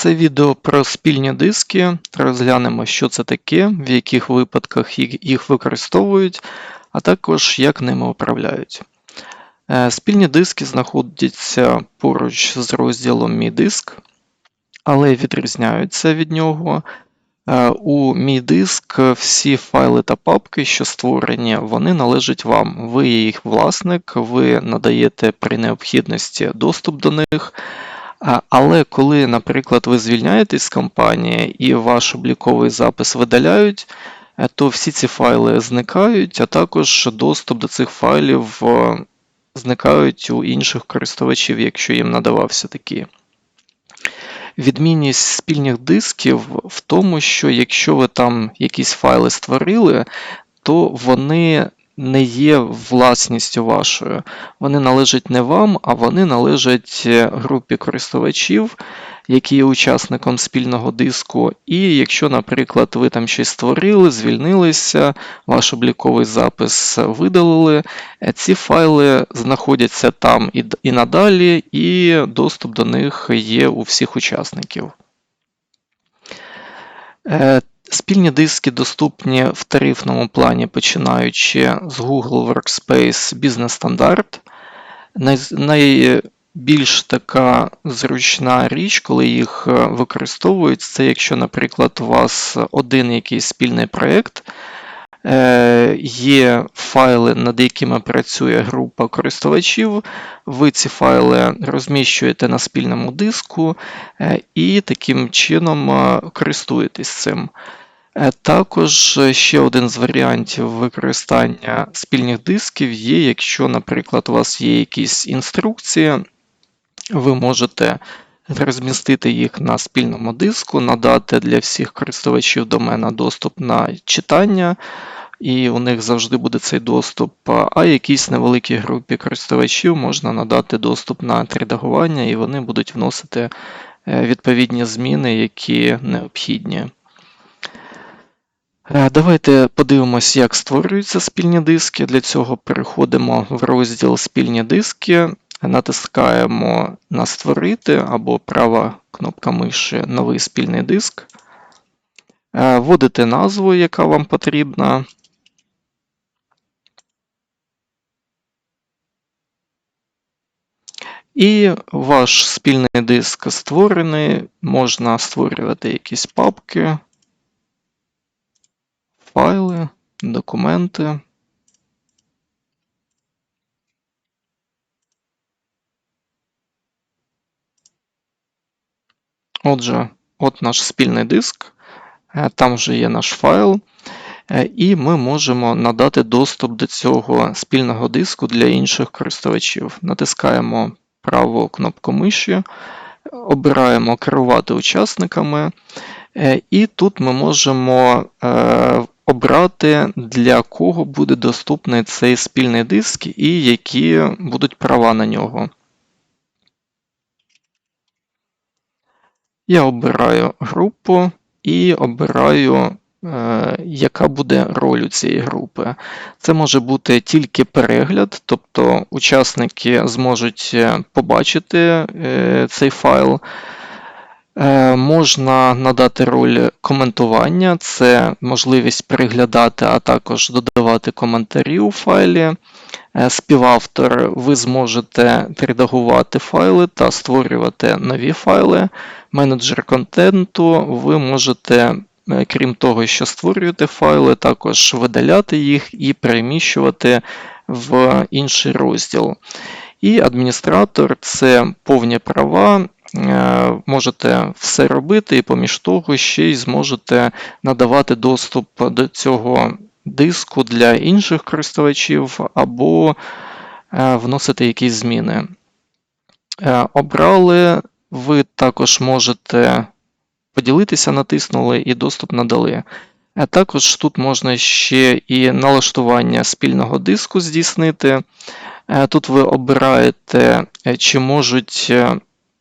Це відео про спільні диски. Розглянемо, що це таке, в яких випадках їх використовують, а також як ними управляють. Е, спільні диски знаходяться поруч з розділом Мій диск, але відрізняються від нього. Е, у мій диск всі файли та папки, що створені, вони належать вам. Ви є їх власник, ви надаєте при необхідності доступ до них. Але коли, наприклад, ви звільняєтесь з компанії і ваш обліковий запис видаляють, е, то всі ці файли зникають, а також доступ до цих файлів е, зникають у інших користувачів, якщо їм надавався такі. Відмінність спільних дисків в тому, що якщо ви там якісь файли створили, то вони не є власністю вашою. Вони належать не вам, а вони належать е, групі користувачів, які є учасником спільного диску. І якщо, наприклад, ви там щось створили, звільнилися, ваш обліковий запис видалили, е, ці файли знаходяться там і надалі, і доступ до них є у всіх учасників. Спільні диски доступні в тарифному плані, починаючи з Google Workspace Business Standard. Найбільш така зручна річ, коли їх е, використовують, це якщо, наприклад, у вас один якийсь спільний проєкт, е, є файли, над якими працює група користувачів, ви ці файли розміщуєте на спільному диску е, і таким чином користуєтесь цим. Е, також е, ще один з варіантів використання спільних дисків є, якщо, наприклад, у вас є якісь інструкції, ви можете розмістити їх на спільному диску, надати для всіх користувачів домена доступ на читання, і у них завжди буде цей доступ, а якійсь невеликій групі користувачів можна надати доступ на редагування, і вони будуть вносити е, відповідні зміни, які необхідні. Е, давайте подивимось, як створюються спільні диски. Для цього переходимо в розділ Спільні диски, натискаємо на Створити або права кнопка миші Новий спільний диск. Е, вводите назву, яка вам потрібна. І ваш спільний диск створений, можна створювати якісь папки файли, документи. Отже, от наш спільний диск, е, там вже є наш файл, е, і ми можемо надати доступ до цього спільного диску для інших користувачів. Натискаємо праву кнопку миші, обираємо керувати учасниками, е, і тут ми можемо обрати, для кого буде доступний цей спільний диск і які будуть права на нього. Я обираю групу і обираю, е, яка буде роль у цієї групи. Це може бути тільки перегляд, тобто учасники зможуть е, побачити е, цей файл. Е, можна надати роль коментування, це можливість переглядати, а також додавати коментарі у файлі. Е, співавтор, ви зможете редагувати файли та створювати нові файли. Менеджер контенту, ви можете, е, крім того, що створюєте файли, також видаляти їх і переміщувати в інший розділ. І адміністратор це повні права. Е, можете все робити, і поміж того ще й зможете надавати доступ до цього диску для інших користувачів, або е, вносити якісь зміни. Е, обрали, ви також можете поділитися, натиснули і доступ надали. Також тут можна ще і налаштування спільного диску здійснити. Тут ви обираєте, чи можуть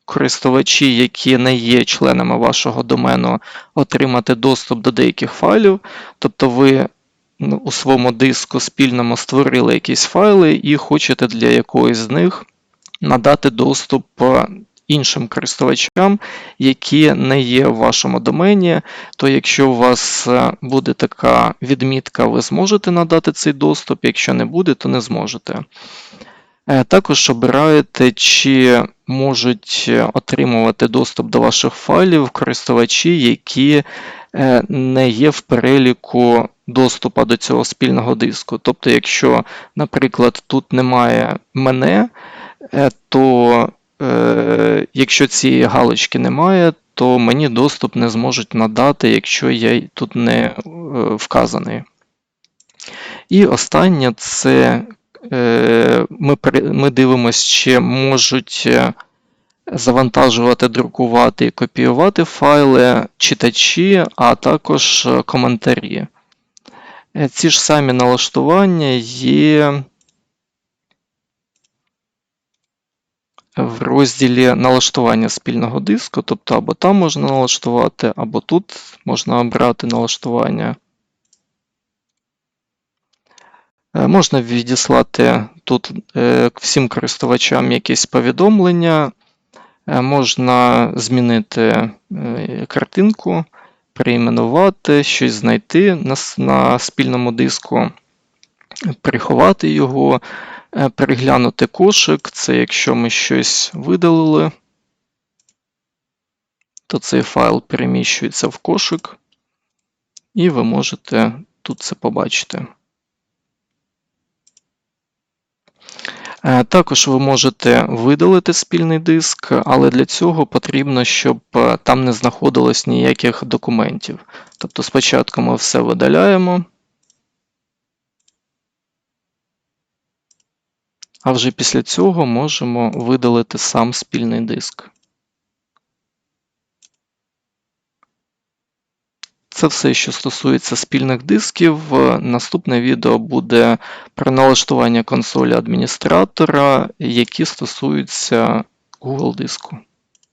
користувачі, які не є членами вашого домену, отримати доступ до деяких файлів. Тобто ви ну, у своєму диску спільному створили якісь файли і хочете для якоїсь з них надати доступ іншим користувачам, які не є в вашому домені, то якщо у вас е, буде така відмітка, ви зможете надати цей доступ, якщо не буде, то не зможете. Е, Також обираєте, чи можуть отримувати доступ до ваших файлів користувачі, які е, не є в переліку доступу до цього спільного диску. Тобто, якщо, наприклад, тут немає мене, е, то е, якщо цієї галочки немає, то мені доступ не зможуть надати, якщо я тут не е, вказаний. І останнє це е, ми, ми дивимося, чи можуть е, завантажувати, друкувати і копіювати файли читачі, а також е, коментарі. Е, Ці ж самі налаштування є в розділі налаштування спільного диску, тобто або там можна налаштувати, або тут можна обрати налаштування. Е, Можна відіслати тут е, всім користувачам якісь повідомлення, Е, можна змінити е, картинку, перейменувати, щось знайти на, спільному диску, приховати його, переглянути кошик. Це якщо ми щось видалили, то цей файл переміщується в кошик, і ви можете тут це побачити. Також ви можете видалити спільний диск, але для цього потрібно, щоб е, там не знаходилось ніяких документів. Тобто спочатку ми все видаляємо, а вже після цього можемо видалити сам спільний диск. Це все, що стосується спільних дисків. Наступне відео буде про налаштування консолі адміністратора, які стосуються Google диску.